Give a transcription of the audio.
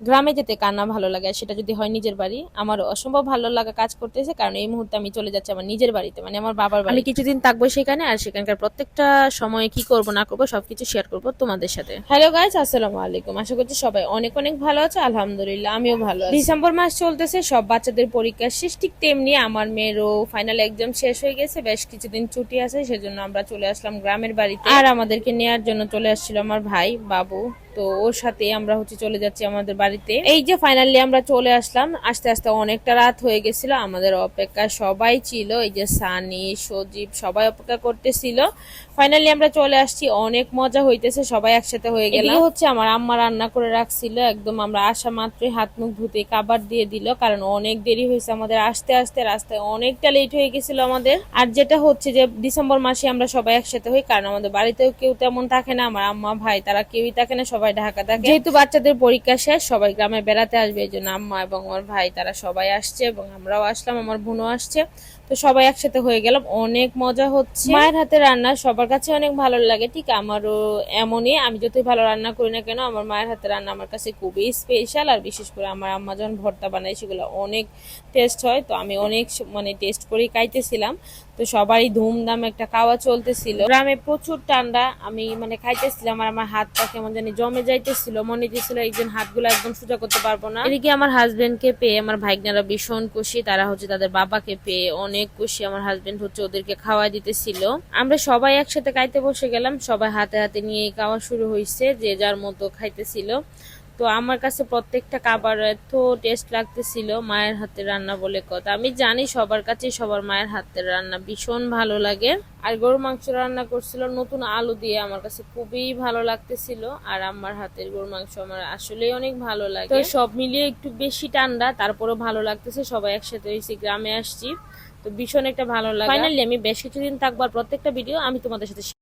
গ্রামে যেতে কার না ভালো লাগে সেটা যদি হয় নিজের বাড়ি আমার অসম্ভব ভালো লাগা কাজ করতেছে কারণ এই মুহূর্তে আমি চলে যাচ্ছি আমার নিজের বাড়িতে মানে আমার বাবার বাড়ি কিছুদিন থাকব সেখানে আর সেখানকার প্রত্যেকটা সময়ে কি করব না করব সবকিছু শেয়ার করব তোমাদের সাথে। হ্যালো গাইস আসসালামু আলাইকুম। আশা করছি সবাই অনেক অনেক ভালো আছে আলহামদুলিল্লাহ আমিও ভালো আছি। ডিসেম্বর মাস চলতেছে সব বাচ্চাদের পরীক্ষা শেষ ঠিক তেমনি আমার মেয়েরও ফাইনাল এক্সাম শেষ হয়ে গেছে বেশ কিছুদিন ছুটি আছে সেজন্য আমরা চলে আসলাম গ্রামের বাড়িতে। আর আমাদেরকে নেয়ার জন্য চলে আসছিল আমার ভাই বাবু। তো ওর সাথে আমরা হচ্ছে চলে যাচ্ছি আমাদের বাড়িতে। এই যে ফাইনালি আমরা চলে আসলাম আস্তে আস্তে অনেকটা রাত হয়ে গেছিল আমাদের অপেক্ষা সবাই ছিল এই যে সানি সজীব সবাই অপেক্ষা করতেছিল। ফাইনালি আমরা চলে আসছি অনেক মজা হইতেছে সবাই একসাথে হয়ে গেল হচ্ছে আমার আম্মা রান্না করে রাখছিল একদম আমরা আসা মাত্রই হাত মুখ ধুতে কাবার দিয়ে দিল কারণ অনেক দেরি হয়েছে আমাদের আসতে আসতে রাস্তায় অনেকটা লেট হয়ে গেছিল আমাদের। আর যেটা হচ্ছে যে ডিসেম্বর মাসে আমরা সবাই একসাথে হই কারণ আমাদের বাড়িতেও কেউ তেমন থাকে না আমার আম্মা ভাই তারা কেউই থাকে না সবাই ঢাকা থাকে। যেহেতু বাচ্চাদের পরীক্ষা শেষ, সবাই গ্রামে বেড়াতে আসবে, এই জন্য আম্মা এবং আমার ভাই, তারা সবাই আসছে এবং আমরাও আসলাম, আমার বোনও আসছে। তো সবাই একসাথে হয়ে গেলাম, অনেক মজা হচ্ছে। মায়ের হাতে রান্না সবার কাছে অনেক ভালো লাগে, ঠিক আমারও এমনই। আমি যতই ভালো রান্না করি না কেন, আমার মায়ের হাতে রান্না আমার কাছে খুবই স্পেশাল আর বিশেষ করে আমার আম্মা যখন ভর্তা বানায় সেগুলো অনেক টেস্ট হয়। তো আমি অনেক মানে টেস্ট করেই খাইতেছিলাম। তো সবারই ধুমধাম একটা খাওয়া চলতেছিল। গ্রামে প্রচুর ঠান্ডা, আমি মানে খাইতেছিলাম, আর আমার হাতটা কেমন জানি জমে যাইতেছিল, মনে হইতেছিল একজন হাতগুলো একদম সোজা করতে পারব না। এদিকে আমার হাজবেন্ডকে পেয়ে, আমার ভাইগনারা ভীষণ খুশি, তারা হচ্ছে তাদের বাবাকে পেয়ে অনেক খুশি আমার হাজবেন্ড হচ্ছে ওদেরকে খাওয়া দিতেছিল। আমরা সবাই একসাথে খাইতে বসে গেলাম, সবাই হাতে হাতে নিয়ে খাওয়া শুরু হয়েছে যে যার মতো খাইতেছিল। তো আমার কাছে প্রত্যেকটা খাবার এত টেস্ট লাগতেছিল মায়ের হাতের রান্না বলে কথা। আমি জানি সবার কাছে সবার মায়ের হাতের রান্না ভীষণ ভালো লাগে। আর গরু মাংস রান্না করছিল নতুন আলু দিয়ে আমার কাছে খুবই ভালো লাগতেছিল। আর আমার হাতের গরু মাংস আমার আসলেই অনেক ভালো লাগে। তো সব মিলিয়ে একটু বেশি ঠান্ডা তারপরেও ভালো লাগতেছে সবাই একসাথে হয়েছি গ্রামে আসছি। তো ভীষণ একটা ভালো লাগে। ফাইনালি আমি বেশ কিছুদিন থাকবার প্রত্যেকটা ভিডিও আমি তোমাদের সাথে